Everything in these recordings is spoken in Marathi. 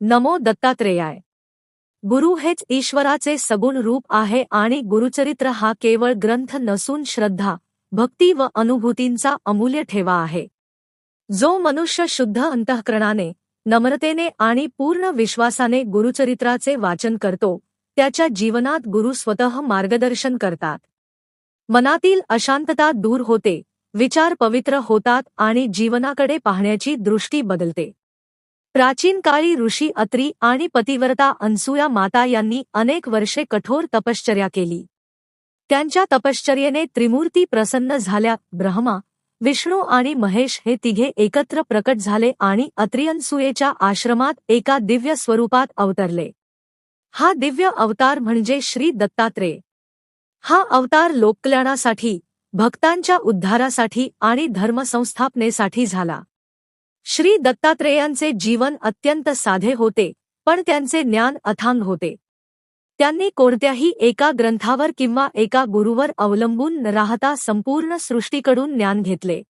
नमो दत्तात्रेयाय. गुरु हेच ईश्वराचे सगुण रूप आहे आणि गुरुचरित्र हा केवळ ग्रंथ नसून श्रद्धा भक्ती व अनुभूतींचा अमूल्य ठेवा आहे. जो मनुष्य शुद्ध अंतःकरणाने नम्रतेने आणि पूर्ण विश्वासाने गुरुचरित्राचे वाचन करतो त्याच्या जीवनात गुरु स्वतः मार्गदर्शन करतात. मनातील अशांतता दूर होते विचार पवित्र होतात आणि जीवनाकडे पाहण्याची दृष्टी बदलते. प्राचीन काळी ऋषी अत्री आणि पतिव्रता अनसुया माता यांनी अनेक वर्षे कठोर तपश्चर्या केली. त्यांच्या तपश्चर्येने त्रिमूर्ती प्रसन्न झाल्या. ब्रह्मा विष्णू आणि महेश हे तिघे एकत्र प्रकट झाले आणि अत्रियनसुयेच्या आश्रमात एका दिव्य स्वरूपात अवतरले. हा दिव्य अवतार म्हणजे श्री दत्तात्रेय. हा अवतार लोककल्याणासाठी भक्तांच्या उद्धारासाठी आणि धर्मसंस्थापनेसाठी झाला. श्री दत्तात्रेयांचे जीवन अत्यंत साधे होते पण त्यांचे ज्ञान अथांग होते. त्यांनी कोणत्याही एका ग्रंथावर किंवा एका गुरुवर अवलंबून न राहता संपूर्ण सृष्टीकडून ज्ञान घेतले.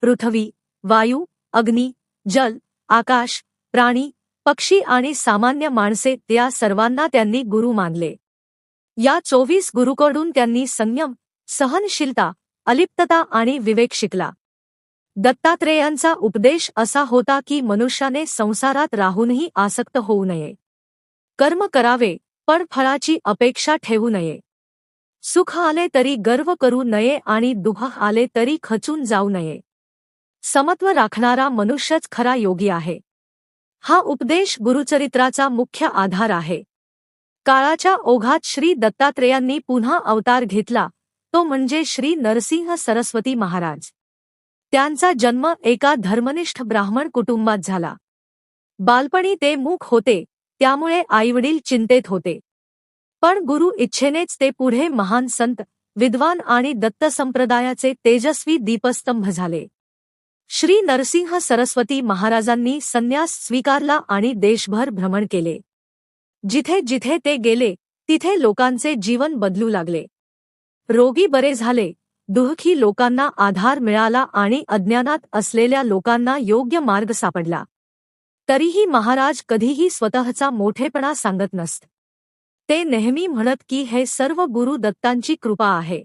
पृथ्वी वायू अग्नी जल आकाश प्राणी पक्षी आणि सामान्य माणसे त्या सर्वांना त्यांनी गुरु मानले. या चोवीस गुरुकडून त्यांनी संयम सहनशीलता अलिप्तता आणि विवेक शिकला. दत्तात्रेयांचा उपदेश असा होता की मनुष्याने संसारात राहूनही आसक्त होऊ नये. कर्म करावे पण फळाची अपेक्षा ठेवू नये. सुख आले तरी गर्व करू नये आणि दुःख आले तरी खचून जाऊ नये. समत्व राखणारा मनुष्यच खरा योगी आहे. हा उपदेश गुरुचरित्राचा मुख्य आधार आहे. काळाच्या ओघात श्री दत्तात्रेयांनी पुन्हा अवतार घेतला तो म्हणजे श्री नरसिंह सरस्वती महाराज. त्यांचा जन्म एका धर्मनिष्ठ ब्राह्मण कुटुंबात झाला. बालपणी ते मूक होते त्यामुळे आईवडील चिंतेत होते. पण गुरु इच्छेनेच ते पुढे महान संत विद्वान आणि दत्त संप्रदायाचे तेजस्वी दीपस्तंभ झाले. श्री नरसिंह सरस्वती महाराजांनी संन्यास स्वीकारला आणि देशभर भ्रमण केले. जिथे जिथे ते गेले तिथे लोकांचे जीवन बदलू लागले. रोगी बरे झाले दुःखी लोकांना आधार मिळाला आणि अज्ञानात असलेल्या लोकांना योग्य मार्ग सापडला. तरीही महाराज कधीही स्वतःचा मोठेपणा सांगत नसत. ते नेहमी म्हणत की हे सर्व गुरु दत्तांची कृपा आहे.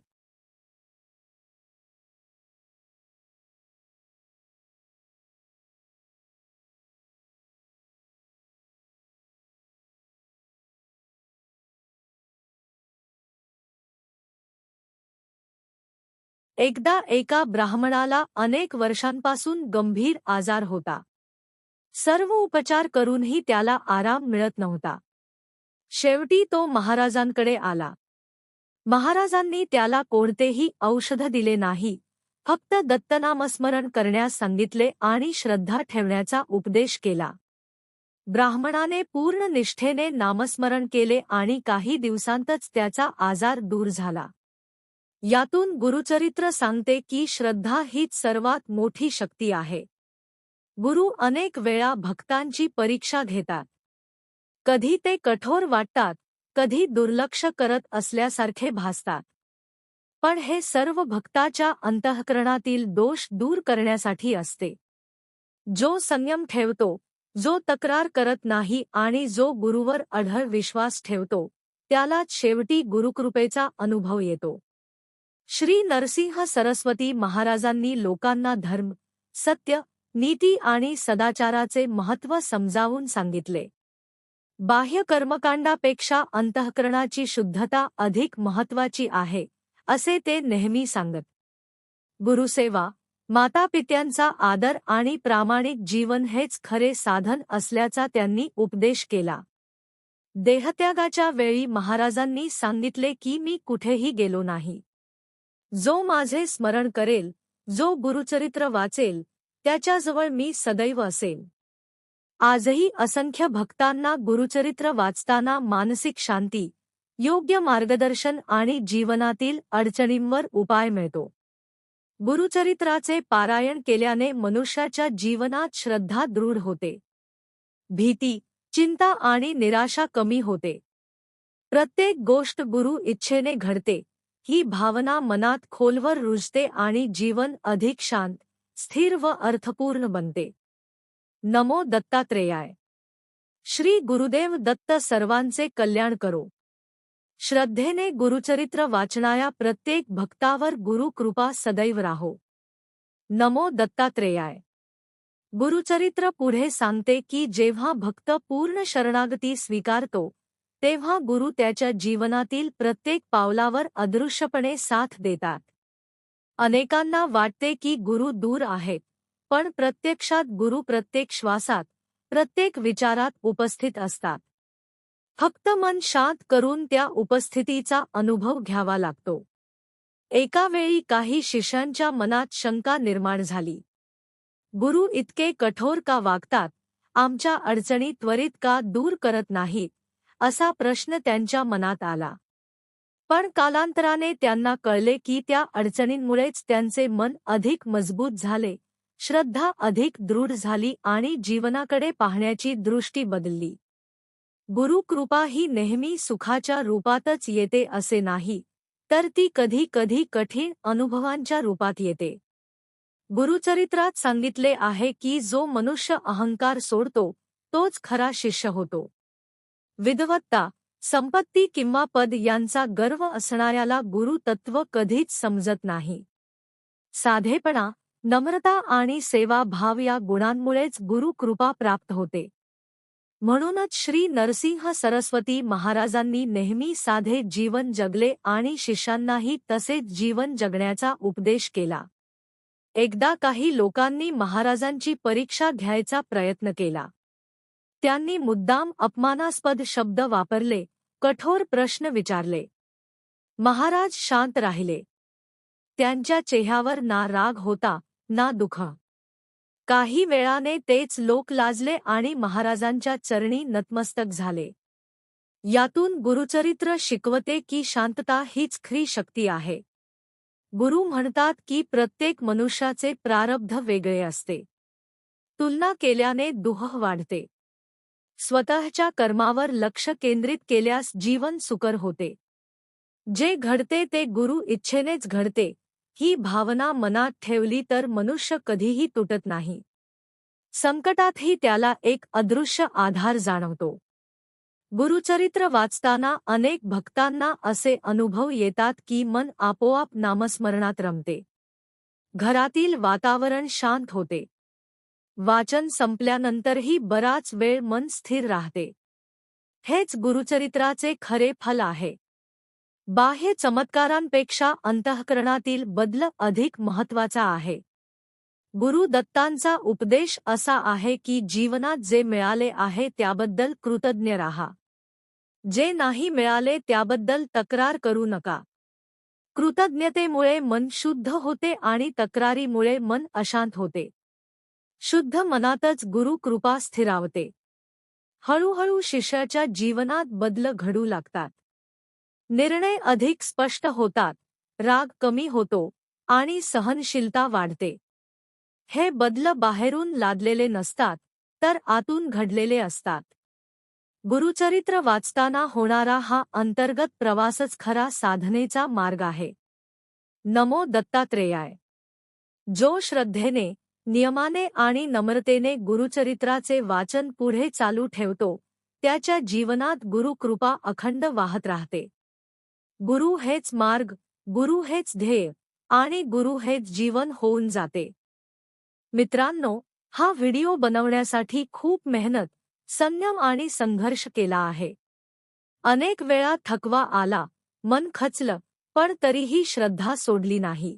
एकदा एका ब्राह्मणाला अनेक वर्षांपासून गंभीर आजार होता. सर्व उपचार करूनही त्याला आराम मिळत नव्हता. शेवटी तो महाराजांकडे आला. महाराजांनी त्याला कोणतेही औषध दिले नाही फक्त दत्तनामस्मरण करण्यास सांगितले आणि श्रद्धा ठेवण्याचा उपदेश केला. ब्राह्मणाने पूर्ण निष्ठेने नामस्मरण केले आणि काही दिवसांतच त्याचा आजार दूर झाला. यातून गुरुचरित्र सांगते की श्रद्धा हीच सर्वात मोठी शक्ती आहे. गुरु अनेक वेळा भक्तांची परीक्षा घेतात. कधी ते कठोर वाटतात कधी दुर्लक्ष करत असल्यासारखे भासतात. पण हे सर्व भक्ताच्या अंतःकरणातील दोष दूर करण्यासाठी असते. जो संयम ठेवतो जो तक्रार करत नाही आणि जो गुरुवर अढळ विश्वास ठेवतो त्यालाच शेवटी गुरुकृपेचा अनुभव येतो. श्री नरसिंह सरस्वती महाराजांनी लोकांना धर्म सत्य नीती आणि सदाचाराचे महत्त्व समजावून सांगितले. बाह्य कर्मकांडापेक्षा अंतःकरणाची शुद्धता अधिक महत्वाची आहे असे ते नेहमी सांगत. गुरुसेवा मातापित्यांचा आदर आणि प्रामाणिक जीवन हेच खरे साधन असल्याचा त्यांनी उपदेश केला. देहत्यागाच्या वेळी महाराजांनी सांगितले की मी कुठेही गेलो नाही. जो माझे स्मरण करेल जो गुरुचरित्र वाचेल त्याच्याजवळ मी सदैव असेन. आजही असंख्य भक्तांना गुरुचरित्र वाचताना मानसिक शांती योग्य मार्गदर्शन आणि जीवनातील अडचणींवर उपाय मिळतो. गुरुचरित्राचे पारायण केल्याने मनुष्याच्या जीवनात श्रद्धा दृढ होते. भीती चिंता आणि निराशा कमी होते. प्रत्येक गोष्ट गुरु इच्छेने घडते. ही भावना मनात खोलवर रुजते आणि जीवन अधिक शांत स्थिर व अर्थपूर्ण बनते. नमो दत्तात्रेयाय. श्री गुरुदेव दत्त सर्वांचे कल्याण करो. श्रद्धेने गुरुचरित्र वाचणाऱ्या प्रत्येक भक्तावर गुरु कृपा सदैव राहो. नमो दत्तात्रेयाय. गुरुचरित्र पुढे सांगते की जेव्हा भक्त पूर्ण शरणागती स्वीकारतो तेव्हा गुरु त्याच्या जीवनातील प्रत्येक पावलावर अदृश्यपणे साथ देतात. अनेकांना वाटते की गुरु दूर आहेत पण प्रत्यक्षात गुरु प्रत्येक श्वासात प्रत्येक विचारात उपस्थित असतात. फक्त मन शांत करून त्या उपस्थितीचा अनुभव घ्यावा लागतो. एका वेळी काही शिष्यांच्या मनात शंका निर्माण झाली. गुरु इतके कठोर का वागतात आमच्या अडचणी त्वरित का दूर करत नाहीत असा प्रश्न त्यांच्या मनात आला. पण कालांतराने त्यांना कळले की त्या अडचणींमुळेच त्यांचे मन अधिक मजबूत झाले. श्रद्धा अधिक दृढ झाली आणि जीवनाकडे पाहण्याची दृष्टी बदलली. गुरुकृपा ही नेहमी सुखाच्या रूपातच येते असे नाही तर ती कधी कधी कठीण अनुभवांच्या रूपात येते. गुरुचरित्रात सांगितले आहे की जो मनुष्य अहंकार सोडतो तोच खरा शिष्य होतो. विधवत्ता संपत्ती किंवा पद यांचा गर्व असणाऱ्याला गुरुतत्व कधीच समजत नाही. साधेपणा नम्रता आणि सेवाभाव या गुणांमुळेच गुरुकृपा प्राप्त होते. म्हणूनच श्री नरसिंह सरस्वती महाराजांनी नेहमी साधे जीवन जगले आणि शिष्यांनाही तसेच जीवन जगण्याचा उपदेश केला. एकदा काही लोकांनी महाराजांची परीक्षा घ्यायचा प्रयत्न केला. त्यांनी मुद्दाम अपमानास्पद शब्द वापरले कठोर प्रश्न विचारले. महाराज शांत राहिले. त्यांच्या चेह्यावर ना राग होता ना दुःख. काही वेळाने तेच लोक लाजले आणि महाराजांच्या चरणी नतमस्तक झाले. यातून गुरुचरित्र शिकवते की शांतता हीच खरी शक्ती आहे. गुरु म्हणतात की प्रत्येक मनुष्याचे प्रारब्ध वेगळे असते. तुलना केल्याने दुह वाढते. स्वतःच्या कर्मावर लक्ष केंद्रित केल्यास जीवन सुकर होते. जे घडते ते गुरु इच्छेनेच घडते ही भावना मनात ठेवली तर मनुष्य कधीही तुटत नाही. संकटातही त्याला एक अदृश्य आधार जाणवतो. गुरुचरित्र वाचताना अनेक भक्तांना असे अनुभव येतात की मन आपोआप नामस्मरणात रमते. घरातील वातावरण शांत होते. वाचन संपल्यानंतरही बराच वेळ मन स्थिर राहते. हेच गुरुचरित्राचे खरे फल आहे. बाह्य चमत्कारांपेक्षा अंतःकरणातील बदल अधिक महत्त्वाचा आहे. गुरु दत्तांचा उपदेश असा आहे की जीवनात जे मिळाले आहे त्याबद्दल कृतज्ञ राहा. जे नाही मिळाले त्याबद्दल तक्रार करू नका. कृतज्ञतेमुळे मन शुद्ध होते आणि तक्रारीमुळे मन अशांत होते. शुद्ध मनातच गुरु कृपा स्थिरावते. हळूहळू शिष्याच्या जीवनात बदल घडू लागतात. निर्णय अधिक स्पष्ट होतात राग कमी होतो आणि सहनशीलता वाढते. हे बदल बाहेरून लादलेले नसतात तर आतून घडलेले असतात. गुरुचरित्र वाचताना होणारा हा अंतर्गत प्रवासच खरा साधनेचा मार्ग आहे. नमो दत्तात्रेयाय. जो श्रद्धेने नियमाने आणि नम्रतेने गुरुचरित्राचे वाचन पुढे चालू ठेवतो. त्याच्या जीवनात गुरुकृपा अखंड वाहत राहते. गुरु हेच मार्ग गुरु हेच ध्येय आणि गुरु हेच जीवन होऊन जाते. मित्रांनो हा व्हिडिओ बनवण्यासाठी खूप मेहनत संयम आणि संघर्ष केला आहे. अनेक वेळा थकवा आला मन खचलं पण तरीही श्रद्धा सोडली नाही.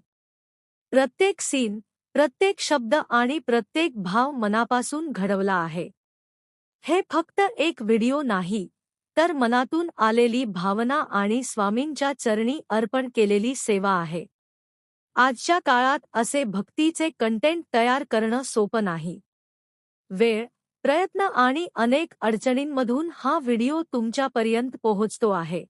प्रत्येक सीन प्रत्येक शब्द आणि प्रत्येक भाव मनापासून घडवला आहे. हे फक्त एक व्हिडिओ नाही तर मनातून आलेली भावना आणि स्वामींच्या चरणी अर्पण केलेली सेवा आहे. आजच्या काळात असे भक्तीचे कंटेंट तयार करणं सोपं नाही. वेळ प्रयत्न आणि अनेक अडचणींमधून हा व्हिडिओ तुमच्यापर्यंत पोहोचतो आहे.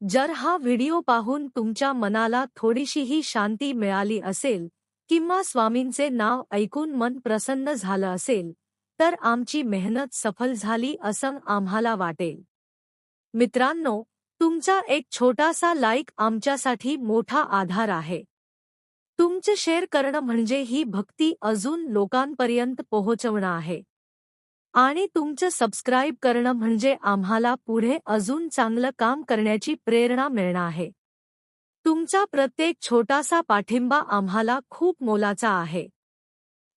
जर हा व्हिडिओ पाहून तुमच्या मनाला थोडीशीही शांती मिळाली असेल किंवा स्वामींचे नाव ऐकून मन प्रसन्न झालं असेल तर आमची मेहनत सफल झाली असं आम्हाला वाटेल. मित्रांनो तुमचा एक छोटासा लाईक आमच्यासाठी मोठा आधार आहे. तुमचं शेअर करणं म्हणजे ही भक्ती अजून लोकांपर्यंत पोहोचवणं आहे. आणि तुमचं सबस्क्राईब करणं म्हणजे आम्हाला पुढे अजून चांगलं काम करण्याची प्रेरणा मिळणं आहे. तुमचा प्रत्येक छोटासा पाठिंबा आम्हाला खूप मोलाचा आहे.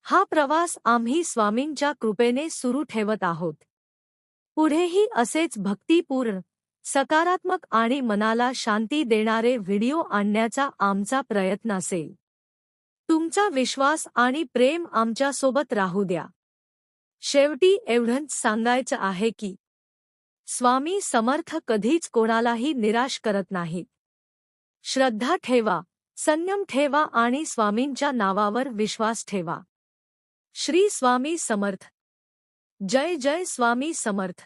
हा प्रवास आम्ही स्वामींच्या कृपेने सुरू ठेवत आहोत. पुढेही असेच भक्तीपूर्ण सकारात्मक आणि मनाला शांती देणारे व्हिडिओ आणण्याचा आमचा प्रयत्न असेल. तुमचा विश्वास आणि प्रेम आमच्यासोबत राहू द्या. शेवटी एवढंच सांगायचं आहे की स्वामी समर्थ कधीच कोणालाही निराश करत नाहीत. श्रद्धा ठेवा संयम ठेवा आणि स्वामींच्या नावावर विश्वास ठेवा. श्री स्वामी समर्थ. जय जय स्वामी समर्थ.